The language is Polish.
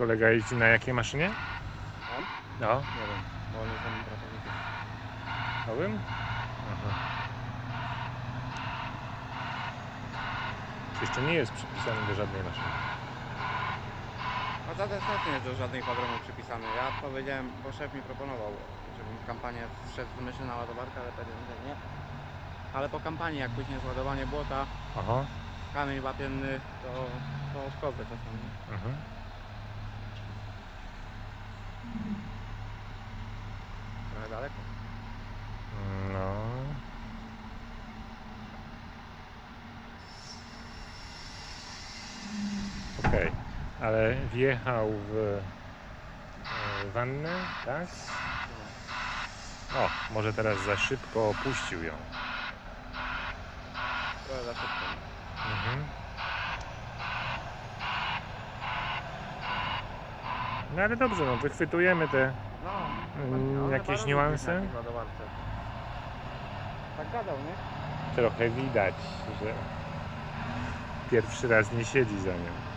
kolega jeździ na jakiej maszynie? On? No, Nie wiem, bo on jest moim pracownikiem. nowym? Aha. Jeszcze nie jest przypisany do żadnej maszyny. A za też nie jest do żadnej podromu przypisany. Ja powiedziałem, bo szef mi proponował, żebym w kampanię wszedł z myślą na ładowarkę, ale że nie. Ale po kampanii, jak później jest ładowanie błota, Aha. kamień wapienny, to, to szkodzę czasami. Mhm. Trochę daleko. No. Okej, ale wjechał w e, wannę, tak? O, może teraz za szybko opuścił ją. Trochę za szybko. Mhm. No ale dobrze, no wychwytujemy te. No, Mm, jakieś niuanse? Tak gadał, nie? Trochę widać, że pierwszy raz nie siedzi za nią.